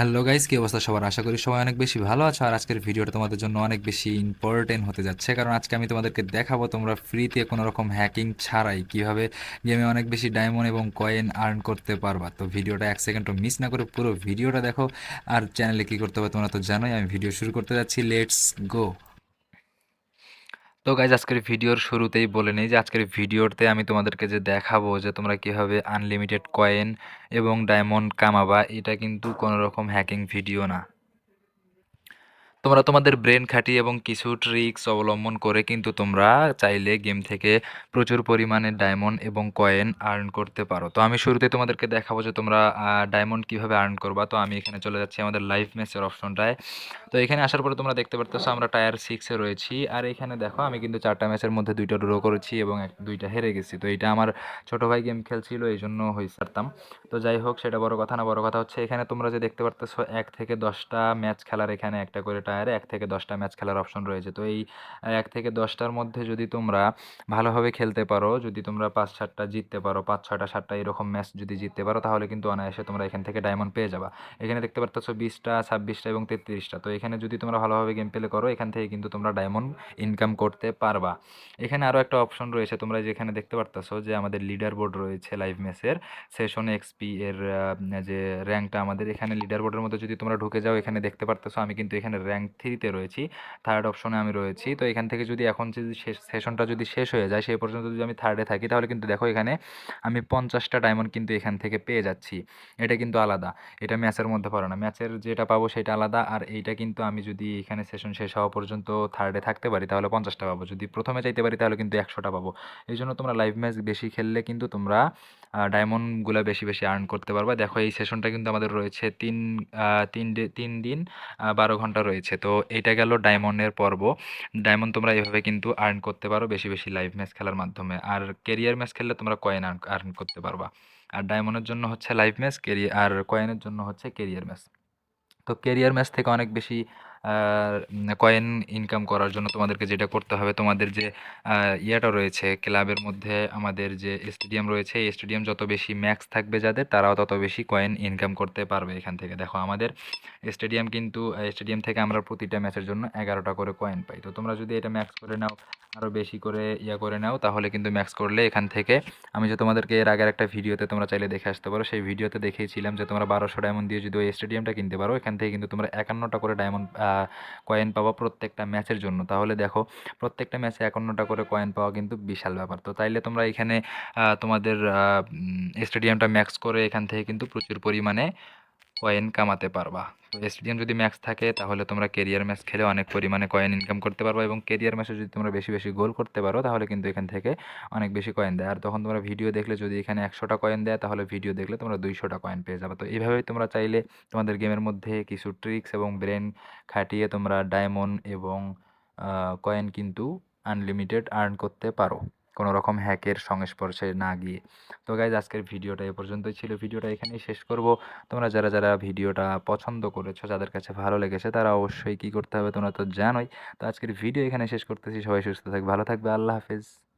Hello guys কি অবস্থা সবার? আশা করি সবাই অনেক বেশি ভালো আছো, আর আজকের ভিডিওটা তোমাদের জন্য অনেক বেশি ইম্পর্টেন্ট হতে যাচ্ছে। কারণ আজকে আমি তোমাদেরকে দেখাবো তোমরা ফ্রিতে কোনো রকম হ্যাকিং ছাড়াই কীভাবে গেমে অনেক বেশি ডায়মন্ড এবং কয়েন আর্ন করতে পারবা। তো ভিডিওটা এক সেকেন্ডও মিস না করে পুরো ভিডিওটা দেখো, আর চ্যানেলে কী করতে হবে তোমরা তো জানোই, আমি ভিডিও শুরু করতে যাচ্ছি। লেটস গো তো গাইজ আজকের ভিডিওর শুরুতেই বলে নিই যে আজকের ভিডিওতে আমি তোমাদেরকে যে দেখাবো যে তোমরা কীভাবে আনলিমিটেড কয়েন এবং ডায়মন্ড কামাবা, এটা কিন্তু কোনো রকম হ্যাকিং ভিডিও না। তোমরা তোমাদের ব্রেন খাটিয়ে এবং কিছু ট্রিক্স অবলম্বন করে কিন্তু তোমরা চাইলে গেম থেকে প্রচুর পরিমাণে ডায়মন্ড এবং কয়েন আর্ন করতে পারো। তো আমি শুরুতে তোমাদেরকে দেখাবো যে তোমরা ডায়মন্ড কীভাবে আর্ন করবা। তো আমি এখানে চলে যাচ্ছি আমাদের লাইভ ম্যাচের অপশনটায়। তো এখানে আসার পরে তোমরা দেখতে পারতেছো আমরা টায়ার সিক্সে রয়েছি। আর এখানে দেখো আমি কিন্তু চারটা ম্যাচের মধ্যে দুইটা ড্র করেছি এবং এক, দুইটা হেরে গেছি। তো এটা আমার ছোটো ভাই গেম খেলছিল এই জন্য হয়ে সারতাম তো যাই হোক, সেটা বড় কথা না, বড় কথা হচ্ছে এখানে তোমরা যে দেখতে পারতেছো এক থেকে দশটা ম্যাচ খেলার এখানে একটা করে টায়ারে এক থেকে দশটা ম্যাচ খেলার অপশন রয়েছে। তো এই এক থেকে দশটার মধ্যে যদি তোমরা ভালোভাবে খেলতে পারো, যদি তোমরা পাঁচ সাতটা জিততে পারো পাঁচ ছয়টা সাতটা এরকম ম্যাচ যদি জিততে পারো, তাহলে কিন্তু অনায়াসে তোমরা এখান থেকে ডায়মন্ড পেয়ে যাবা। এখানে দেখতে পারতেছো বিশটা, ছাব্বিশটা এবং তেত্রিশটা। তো এখানে যদি তোমরা ভালোভাবে গেম প্লে করো, এখান থেকে কিন্তু তোমরা ডায়মন্ড ইনকাম করতে পারবা। এখানে আরও একটা অপশন রয়েছে, তোমরা যেখানে দেখতে পারতেছো যে আমাদের লিডার বোর্ড রয়েছে লাইভ ম্যাচের সেশন এক্সপি এর যে র্যাঙ্কটা আমাদের এখানে লিডার বোর্ডের মধ্যে যদি তোমরা ঢুকে যাও, এখানে দেখতে পারতেছো আমি কিন্তু এখানে র্যাঙ্ক থ্রিতে রয়েছি থার্ড অপশনে আমি রয়েছি। তো এখান থেকে যদি এখন যদি সেশনটা যদি শেষ হয়ে যায়, সেই পর্যন্ত যদি আমি থার্ডে থাকি, তাহলে কিন্তু দেখো এখানে আমি পঞ্চাশটা ডায়মন্ড কিন্তু এখান থেকে পেয়ে যাচ্ছি। এটা কিন্তু আলাদা। এটা ম্যাচের মধ্যে পড়ে না। ম্যাচের যেটা পাবো সেটা আলাদা। আর এইটা কিন্তু আমি যদি এখানে সেশন শেষ হওয়া পর্যন্ত থার্ডে থাকতে পারি, তাহলে পঞ্চাশটা পাবো। যদি প্রথমে চাইতে পারি, তাহলে কিন্তু একশোটা পাবো। এই জন্য তোমরা লাইভ ম্যাচ বেশি খেললে কিন্তু তোমরা ডায়মন্ডগুলো বেশি বেশি আর্ন করতে পারবা। দেখো এই সেশনটা কিন্তু আমাদের রয়েছে তিন তিন তিন দিন বারো ঘণ্টা রয়েছে। তো এটা গেল ডায়মন্ডের পর্ব। ডায়মন্ড তোমরা এভাবে কিন্তু আর্ন করতে পারো বেশি বেশি লাইভ ম্যাচ খেলার মাধ্যমে। আর কেরিয়ার ম্যাচ খেললে তোমরা কয়েন আর্ন করতে পারবা। আর ডায়মন্ডের জন্য হচ্ছে লাইভ ম্যাচ কেরিয়ার আর কয়েনের জন্য হচ্ছে কেরিয়ার ম্যাচ তো কেরিয়ার ম্যাচ থেকে অনেক বেশি কয়েন ইনকাম করার জন্য তোমাদেরকে যেটা করতে হবে, তোমাদের যে ইয়েটা রয়েছে, ক্লাবের মধ্যে আমাদের যে স্টেডিয়াম রয়েছে, এই স্টেডিয়াম যত বেশি ম্যাক্স থাকবে যাদের, তারাও তত বেশি কয়েন ইনকাম করতে পারবে এখান থেকে। দেখো, আমাদের স্টেডিয়াম কিন্তু স্টেডিয়াম থেকে আমরা প্রতিটা ম্যাচের জন্য এগারোটা করে কয়েন পাই। তো তোমরা যদি এটা ম্যাক্স করে নাও আরও বেশি করে ইয়া করে নাও, তাহলে কিন্তু ম্যাক্স করলে এখান থেকে, আমি যে তোমাদেরকে এর আগের একটা ভিডিওতে তোমরা চাইলে দেখে আসতে পারো, সেই ভিডিওতে দেখিয়েছিলাম যে তোমরা বারোশো ডায়মন্ড দিয়ে যদি ওই স্টেডিয়ামটা কিনতে পারো, এখান থেকে কিন্তু তোমরা একান্নটা করে ডায়মন্ড কয়েন পাওয়া প্রত্যেকটা ম্যাচের জন্য। তাহলে দেখো, প্রত্যেকটা ম্যাচে একান্নটা করে কয়েন পাওয়া কিন্তু বিশাল ব্যাপার। তো তাইলে তোমরা এখানে তোমাদের স্টেডিয়ামটা ম্যাক্স করে এখান থেকে কিন্তু প্রচুর পরিমাণে কয়েন কামাতে পারবা। তো স্টেডিয়াম যদি ম্যাক্স থাকে, তাহলে তোমরা কেরিয়ার ম্যাচ খেলে অনেক পরিমাণে কয়েন ইনকাম করতে পারবা এবং কেরিয়ার ম্যাচে যদি তোমরা বেশি বেশি গোল করতে পারো, তাহলে কিন্তু এখান থেকে অনেক বেশি কয়েন দেয়। আর তখন তোমরা ভিডিও দেখলে যদি এখানে একশোটা কয়েন দেয়, তাহলে ভিডিও দেখলে তোমরা দুইশোটা কয়েন পেয়ে যাবে। তো এইভাবেই তোমরা চাইলে তোমাদের গেমের মধ্যে কিছু ট্রিক্স এবং ব্রেন খাটিয়ে তোমরা ডায়মন্ড এবং কয়েন কিন্তু আনলিমিটেড আর্ন করতে পারো। কোনো রকম হ্যাকের সংস্পর্শে না গিয়ে। তো গাইজ আজকের ভিডিওটা এ পর্যন্তই ছিল। ভিডিওটা এখানেই শেষ করব। তোমরা যারা যারা ভিডিওটা পছন্দ করেছ, যাদের কাছে ভালো লেগেছে, তারা অবশ্যই কী করতে হবে তোমরা তো জানোই। তো আজকের ভিডিও এখানে শেষ করতেছি। সবাই সুস্থ থাকবে ভালো থাকবে। আল্লাহ হাফেজ।